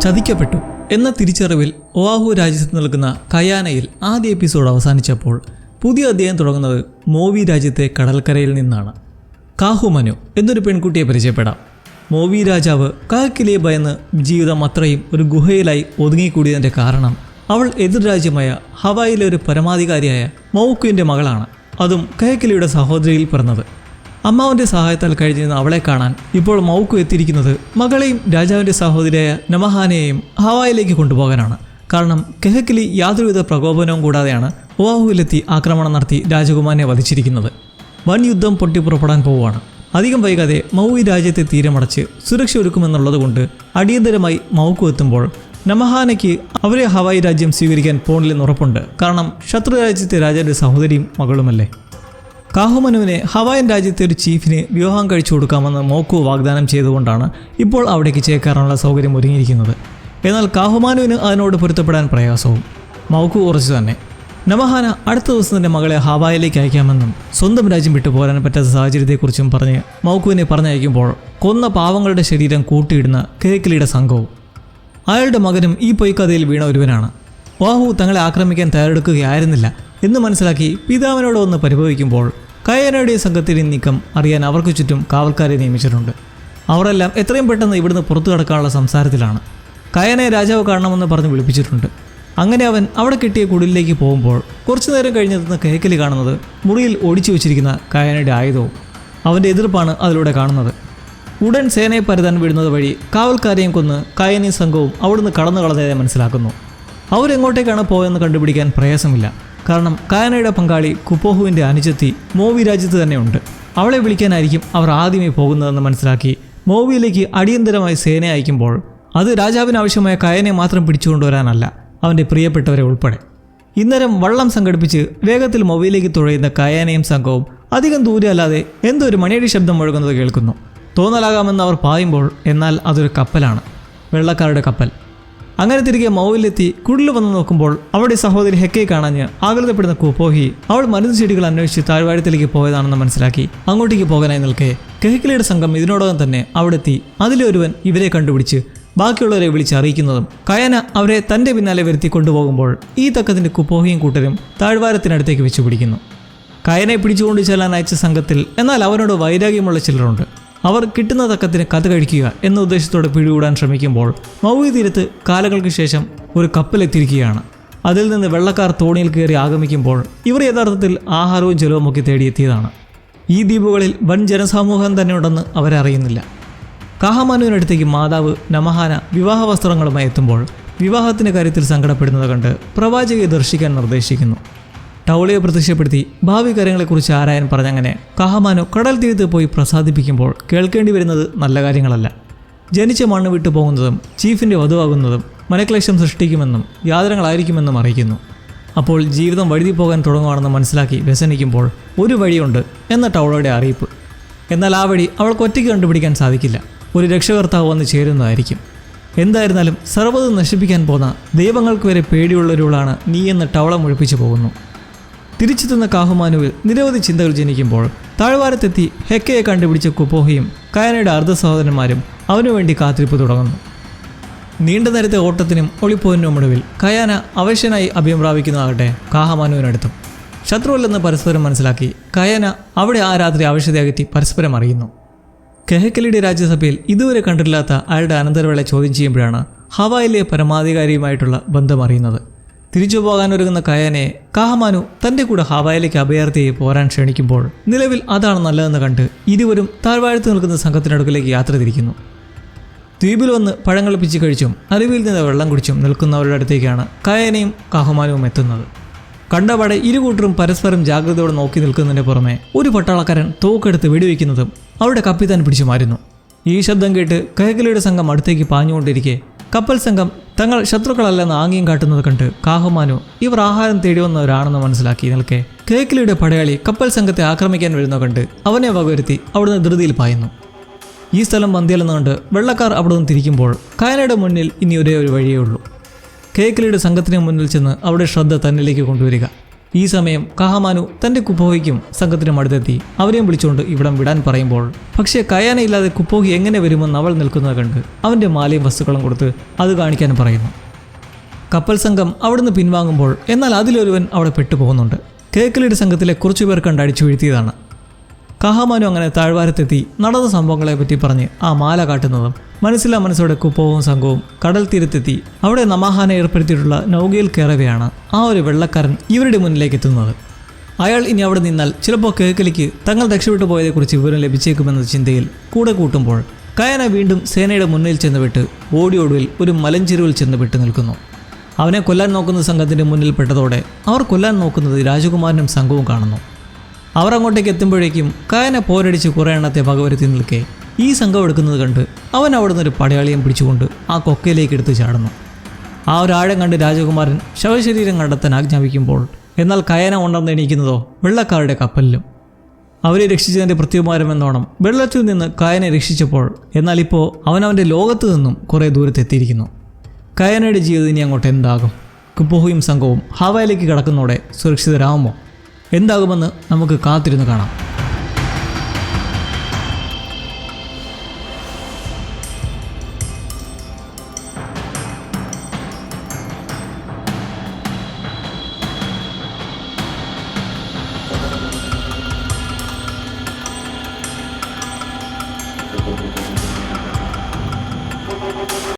ചതിക്കപ്പെട്ടു. എന്ന തിരിച്ചറിവിൽ ഒവാഹു രാജ്യത്ത് നിൽക്കുന്ന കയാനയിൽ ആദ്യ എപ്പിസോഡ് അവസാനിച്ചപ്പോൾ പുതിയ അധ്യായം തുടങ്ങുന്നത് മോവി രാജ്യത്തെ കടൽക്കരയിൽ നിന്നാണ്. കാഹുമനു എന്നൊരു പെൺകുട്ടിയെ പരിചയപ്പെടാം. മോവി രാജാവ് കാക്കിലെ ഭയന്ന് ജീവിതം അത്രയും ഒരു ഗുഹയിലായി ഒതുങ്ങിക്കൂടിയതിന്റെ കാരണം അവൾ എതിർ രാജ്യമായ ഹവായിലെ ഒരു പരമാധികാരിയായ മൗക്കുവിന്റെ മകളാണ്. അതും കയക്കിലിയുടെ സഹോദരിയിൽ പിറന്നത്. അമ്മാവന്റെ സഹായത്താൽ കഴിഞ്ഞിരുന്ന അവളെ കാണാൻ ഇപ്പോൾ മൗക്കു എത്തിയിരിക്കുന്നത് മകളെയും രാജാവിന്റെ സഹോദരിയായ നമഹാനെയും ഹവായിലേക്ക് കൊണ്ടുപോകാനാണ്. കാരണം കെഹക്കിലി യാതൊരുവിധ പ്രകോപനവും കൂടാതെയാണ് ഓവാഹുവിലെത്തി ആക്രമണം നടത്തി രാജകുമാരനെ വധിച്ചിരിക്കുന്നത്. വൻ യുദ്ധം പൊട്ടിപ്പുറപ്പെടാൻ പോവുകയാണ്. അധികം വൈകാതെ മൗവി രാജ്യത്തെ തീരമടച്ച് സുരക്ഷ ഒരുക്കുമെന്നുള്ളതുകൊണ്ട് അടിയന്തരമായി മൗക്കു എത്തുമ്പോൾ നമഹാനയ്ക്ക് അവരെ ഹവായി രാജ്യം സ്വീകരിക്കാൻ പോണില്ലെന്ന് ഉറപ്പുണ്ട്. കാരണം ശത്രു രാജ്യത്തെ രാജാവിന്റെ സഹോദരിയും മകളുമല്ലേ? കാഹുമനുവിനെ ഹവായൻ രാജ്യത്തെ ഒരു ചീഫിന് വിവാഹം കഴിച്ചു കൊടുക്കാമെന്ന് മോക്കു വാഗ്ദാനം ചെയ്തുകൊണ്ടാണ് ഇപ്പോൾ അവിടേക്ക് ചേക്കാറാനുള്ള സൗകര്യം ഒരുങ്ങിയിരിക്കുന്നത്. എന്നാൽ കാഹുമാനുവിന് അതിനോട് പൊരുത്തപ്പെടാൻ പ്രയാസവും. മൗക്കു ഉറച്ചു തന്നെ. നവഹാന അടുത്ത ദിവസം തന്നെ മകളെ ഹവായിലേക്ക് അയക്കാമെന്നും സ്വന്തം രാജ്യം വിട്ടു പോരാൻ പറ്റാത്ത സാഹചര്യത്തെക്കുറിച്ചും പറഞ്ഞ് മൗക്കുവിനെ പറഞ്ഞയക്കുമ്പോൾ കൊന്ന പാവങ്ങളുടെ ശരീരം കൂട്ടിയിടുന്ന കേക്കിലിയുടെ സംഘവും. അയാളുടെ മകനും ഈ പൊയ്ക്കഥയിൽ വീണ ഒരുവനാണ്. വാഹു തങ്ങളെ ആക്രമിക്കാൻ തയ്യാറെടുക്കുകയായിരുന്നില്ല. എന്ന് മനസ്സിലാക്കി പിതാവിനോട് ഒന്ന് പരിഭവിക്കുമ്പോൾ കയനയുടെ സംഘത്തിന്റെ നീക്കം അറിയാൻ അവർക്ക് ചുറ്റും കാവൽക്കാരെ നിയമിച്ചിട്ടുണ്ട്. അവരെല്ലാം എത്രയും പെട്ടെന്ന് ഇവിടുന്ന് പുറത്തു കടക്കാനുള്ള സംസാരത്തിലാണ്. കയനെ രാജാവ് കാണണമെന്ന് പറഞ്ഞ് വിളിപ്പിച്ചിട്ടുണ്ട്. അങ്ങനെ അവൻ അവിടെ കിട്ടിയ കുടിലേക്ക് പോകുമ്പോൾ കുറച്ചു നേരം കഴിഞ്ഞെത്തുന്ന കേക്കലി കാണുന്നത് മുറിയിൽ ഒടിച്ചു വെച്ചിരിക്കുന്ന കയനയുടെ ആയുധവും അവന്റെ എതിർപ്പാണ് അതിലൂടെ കാണുന്നത്. ഉടൻ സേനയെ പരുതാൻ വിടുന്നത് വഴി കാവൽക്കാരെയും കൊന്ന് കായനി സംഘവും അവിടുന്ന് കടന്നു കളഞ്ഞതായി മനസ്സിലാക്കുന്നു. അവരെങ്ങോട്ടേക്കാണ് പോയെന്ന് കണ്ടുപിടിക്കാൻ പ്രയാസമില്ല. കാരണം കായനയുടെ പങ്കാളി കുപ്പോഹുവിന്റെ അനുജത്തി മോവി രാജ്യത്ത് തന്നെയുണ്ട് അവളെ വിളിക്കാനായിരിക്കും അവർ ആദ്യമേ പോകുന്നതെന്ന് മനസ്സിലാക്കി മോവിയിലേക്ക് അടിയന്തരമായി സേന അയക്കുമ്പോൾ അത് രാജാവിന് ആവശ്യമായ കയനെ മാത്രം പിടിച്ചുകൊണ്ടുവരാനല്ല അവന്റെ പ്രിയപ്പെട്ടവരെ ഉൾപ്പെടെ. ഇന്നേരം വള്ളം സംഘടിപ്പിച്ച് വേഗത്തിൽ മൊബൈലിലേക്ക് തുഴയുന്ന കയാനയും സംഘവും അധികം ദൂരെ അല്ലാതെ എന്തോ ഒരു മണിയടി ശബ്ദം മുഴങ്ങുന്നത് കേൾക്കുന്നു. തോന്നലാകാമെന്ന് അവർ പായുമ്പോൾ എന്നാൽ അതൊരു കപ്പലാണ്. വെള്ളക്കാരുടെ കപ്പൽ. അങ്ങനെ തിരികെ മൗവിലെത്തി കുടിൽ വന്ന് നോക്കുമ്പോൾ അവിടെ സഹോദരി ഹെക്കയെ കാണാഞ്ഞ് ആകൃതപ്പെടുന്ന കുപോഹി അവൾ മരുന്ന് ചെടികൾ അന്വേഷിച്ച് താഴ്വാരത്തിലേക്ക് പോയതാണെന്ന് മനസ്സിലാക്കി. അങ്ങോട്ടേക്ക് പോകാനായി നിൽക്കെ. കെഹിക്കിലയുടെ സംഘം ഇതിനോടകം തന്നെ അവിടെ എത്തി അതിലെ ഇവരെ കണ്ടുപിടിച്ച് ബാക്കിയുള്ളവരെ വിളിച്ച് അറിയിക്കുന്നതും കയന അവരെ തന്റെ പിന്നാലെ വരുത്തി കൊണ്ടുപോകുമ്പോൾ ഈ തക്കത്തിന്റെ കുപ്പോഹിയും കൂട്ടരും താഴ്വാരത്തിനടുത്തേക്ക് വെച്ചു പിടിക്കുന്നു. കയനെ പിടിച്ചുകൊണ്ട് ചെല്ലാൻ അയച്ച സംഘത്തിൽ എന്നാൽ അവനോട് വൈരാഗ്യമുള്ള ചിലരുണ്ട്. അവർ കിട്ടുന്ന തക്കത്തിന് കഥ കഴിക്കുക എന്ന ഉദ്ദേശത്തോടെ പിടികൂടാൻ ശ്രമിക്കുമ്പോൾ മൗവി തീരത്ത് കാലങ്ങൾക്ക് ശേഷം ഒരു കപ്പലെത്തിയിരിക്കുകയാണ്. അതിൽ നിന്ന് വെള്ളക്കാർ തോണിയിൽ കയറി ആഗമിക്കുമ്പോൾ ഇവർ യഥാർത്ഥത്തിൽ ആഹാരവും ജലവും ഒക്കെ തേടിയെത്തിയതാണ്. ഈ ദ്വീപുകളിൽ വൻ ജനസമൂഹം തന്നെ ഉണ്ടെന്ന് അവരറിയുന്നില്ല കാഹമാനുവിനടുത്തേക്ക് മാതാവ് നമഹാന വിവാഹ വസ്ത്രങ്ങളുമായി എത്തുമ്പോൾ വിവാഹത്തിന്റെ കാര്യത്തിൽ സങ്കടപ്പെടുന്നത് കണ്ട് പ്രവാചകയെ ദർശിക്കാൻ നിർദ്ദേശിക്കുന്നു. ടൗളിയെ പ്രത്യക്ഷപ്പെടുത്തി ഭാവി കാര്യങ്ങളെക്കുറിച്ച് ആരായൻ പറഞ്ഞങ്ങനെ കഹമാനു കടൽ തീരത്ത് പോയി പ്രസാദിപ്പിക്കുമ്പോൾ കേൾക്കേണ്ടി വരുന്നത് നല്ല കാര്യങ്ങളല്ല. ജനിച്ച മണ്ണ് വിട്ടു പോകുന്നതും ചീഫിന്റെ വധുവാകുന്നതും മനക്ലേശം സൃഷ്ടിക്കുമെന്നും യാതനകളായിരിക്കുമെന്നും അറിയിക്കുന്നു. അപ്പോൾ ജീവിതം വഴുതി പോകാൻ തുടങ്ങുവാണെന്ന് മനസ്സിലാക്കി വ്യസനിക്കുമ്പോൾ ഒരു വഴിയുണ്ട് എന്ന ടൗളയുടെ അറിയിപ്പ്. എന്നാൽ ആ വഴി അവൾക്ക് ഒറ്റയ്ക്ക് കണ്ടുപിടിക്കാൻ സാധിക്കില്ല. ഒരു രക്ഷകർത്താവ് വന്ന് ചേരുന്നതായിരിക്കും. എന്തായിരുന്നാലും സർവതും നശിപ്പിക്കാൻ പോന്ന ദൈവങ്ങൾക്ക് വരെ പേടിയുള്ളൊരുവളാണ് നീ എന്ന് ടവള മുഴിപ്പിച്ചു പോകുന്നു. തിരിച്ചെത്തുന്ന കാഹുമാനുവിൽ നിരവധി ചിന്തകൾ ജനിക്കുമ്പോൾ താഴ്വാരത്തെത്തി ഹെക്കയെ കണ്ടുപിടിച്ച കുപ്പോഹയും കയനയുടെ അർദ്ധ സഹോദരന്മാരും അവനുവേണ്ടി കാത്തിരിപ്പ് തുടങ്ങുന്നു. നീണ്ട നേരത്തെ ഓട്ടത്തിനും ഒളിപ്പോരിനും ഒടുവിൽ കയാന അവശനായി അഭയം പ്രാപിക്കുന്നതാകട്ടെ കാഹമാനുവിനടുത്തും. ശത്രുവല്ലെന്ന് പരസ്പരം മനസ്സിലാക്കി കയാന അവിടെ ആ രാത്രി ആവശ്യതയകറ്റി പരസ്പരം അറിയുന്നു. കെഹക്കലിയുടെ രാജ്യസഭയിൽ ഇതുവരെ കണ്ടിട്ടില്ലാത്ത അയാളുടെ അനന്തരവേളെ ചോദ്യം ചെയ്യുമ്പോഴാണ് ഹവായിലെ പരമാധികാരിയുമായിട്ടുള്ള ബന്ധം അറിയുന്നത്. തിരിച്ചു പോകാനൊരുങ്ങുന്ന കയനെ കാഹമാനു തന്റെ കൂടെ ഹവായിലേക്ക് അഭയാർത്ഥിയെ പോരാൻ ക്ഷണിക്കുമ്പോൾ നിലവിൽ അതാണ് നല്ലതെന്ന് കണ്ട് ഇരുവരും താഴ്വാഴത്ത് നിൽക്കുന്ന സംഘത്തിനടുക്കിലേക്ക് യാത്ര തിരിക്കുന്നു. ദ്വീപിൽ വന്ന് പഴങ്ങൾ പിച്ച് കഴിച്ചും അരുവിയിൽ നിന്ന് വെള്ളം കുടിച്ചും നിൽക്കുന്നവരുടെ അടുത്തേക്കാണ് കയനയും കാഹുമാനവും എത്തുന്നത്. കണ്ടപാടെ ഇരുകൂട്ടരും പരസ്പരം ജാഗ്രതയോടെ നോക്കി നിൽക്കുന്നതിന് പുറമെ ഒരു പട്ടാളക്കാരൻ തോക്കെടുത്ത് വെടിവെക്കുന്നതും അവരുടെ കപ്പിത്താൻ പിടിച്ചു മാറുന്നു ഈ ശബ്ദം കേട്ട് കൈകലിയുടെ സംഘം അടുത്തേക്ക് പാഞ്ഞുകൊണ്ടിരിക്കെ കപ്പൽ സംഘം തങ്ങൾ ശത്രുക്കളല്ലെന്ന് ആംഗ്യം കാട്ടുന്നത് കണ്ട് കാഹുമാനു ഇവർ ആഹാരം തേടി വന്നവരാണെന്ന് മനസ്സിലാക്കി. നിൽക്കെ കേക്കിലിയുടെ പടയാളി കപ്പൽ സംഘത്തെ ആക്രമിക്കാൻ വരുന്ന കണ്ട് അവനെ വകവരുത്തി അവിടുന്ന് ധൃതിയിൽ പായുന്നു. ഈ സ്ഥലം പന്തിയല്ലെന്നുകൊണ്ട് വെള്ളക്കാർ അവിടെ നിന്ന് തിരിക്കുമ്പോൾ കായനയുടെ മുന്നിൽ ഇനി ഒരേ ഒരു വഴിയേ ഉള്ളൂ. കേക്കിലിയുടെ സംഘത്തിന് മുന്നിൽ ചെന്ന് അവിടെ ശ്രദ്ധ തന്നിലേക്ക് കൊണ്ടുവരിക. ഈ സമയം കഹമാനു തന്റെ കുപ്പോഹയ്ക്കും സംഘത്തിനും അടുത്തെത്തി. അവരെയും വിളിച്ചുകൊണ്ട് ഇവിടം വിടാൻ പറയുമ്പോൾ പക്ഷേ കയാനയില്ലാതെ കുപ്പോഹി എങ്ങനെ വരുമെന്ന് അവൾ നിൽക്കുന്നത് കണ്ട് അവന്റെ മാലയും വസ്തുക്കളും കൊടുത്ത് അത് കാണിക്കാൻ പറയുന്നു. കപ്പൽ സംഘം അവിടുന്ന് പിൻവാങ്ങുമ്പോൾ എന്നാൽ അതിലൊരുവൻ അവിടെ പെട്ടുപോകുന്നുണ്ട്. കേക്കലിയുടെ സംഘത്തിലെ കുറച്ചുപേർ കണ്ട് അടിച്ചു വീഴ്ത്തിയതാണ്. കഹാമാനു അങ്ങനെ താഴ്വാരത്തെത്തി നടന്ന സംഭവങ്ങളെപ്പറ്റി പറഞ്ഞ് ആ മാല കാട്ടുന്നതും മനസ്സിലാ മനസ്സോടെ കുപ്പവും സംഘവും കടൽ തീരത്തെത്തി. അവിടെ നമാഹാന ഏർപ്പെടുത്തിയിട്ടുള്ള നൗകയിൽ കയറവെയാണ് ആ ഒരു വെള്ളക്കാരൻ ഇവരുടെ മുന്നിലേക്ക് എത്തുന്നത്. അയാൾ ഇനി അവിടെ നിന്നാൽ ചിലപ്പോൾ കേക്കലിക്ക് തങ്ങൾ രക്ഷപ്പെട്ടു പോയതെക്കുറിച്ച് വിവരം ലഭിച്ചേക്കുമെന്ന ചിന്തയിൽ കൂടെ കൂട്ടുമ്പോൾ കയന വീണ്ടും സേനയുടെ മുന്നിൽ ചെന്ന് വിട്ട് ഓടി ഒടുവിൽ ഒരു മലഞ്ചെരുവിൽ ചെന്ന് വിട്ട് നിൽക്കുന്നു. അവനെ കൊല്ലാൻ നോക്കുന്ന സംഘത്തിന്റെ മുന്നിൽ പെട്ടതോടെ അവർ കൊല്ലാൻ നോക്കുന്നത് രാജകുമാരനും സംഘവും കാണുന്നു. അവർ അങ്ങോട്ടേക്ക് എത്തുമ്പോഴേക്കും കായനെ പോരടിച്ച് കുറേ എണ്ണത്തെ വകവരുത്തി നിൽക്കെ ഈ സംഘം എടുക്കുന്നത് കണ്ട് അവൻ അവിടെ നിന്നൊരു പടയാളിയും പിടിച്ചുകൊണ്ട് ആ കൊക്കയിലേക്ക് എടുത്ത് ചാടുന്നു. ആ ഒരു ആഴം കണ്ട് രാജകുമാരൻ ശവശരീരം കണ്ടെത്താൻ ആജ്ഞാപിക്കുമ്പോൾ എന്നാൽ കയന ഉണ്ടെന്ന് എണീക്കുന്നതോ വെള്ളക്കാരുടെ കപ്പലിലും. അവരെ രക്ഷിച്ചതിന്റെ പ്രത്യുപകാരമെന്നോണം വെള്ളത്തിൽ നിന്ന് കയനെ രക്ഷിച്ചപ്പോൾ എന്നാൽ ഇപ്പോൾ അവനവന്റെ ലോകത്ത് നിന്നും കുറേ ദൂരത്തെത്തിയിരിക്കുന്നു കയനയുടെ ജീവിതം ഇനി അങ്ങോട്ട് എന്താകും? കുപ്പോഹയും സംഘവും ഹവായിലേക്ക് കടക്കുന്നതോടെ സുരക്ഷിതരാകുമോ എന്താകുമെന്ന് നമുക്ക് കാത്തിരുന്ന് കാണാം.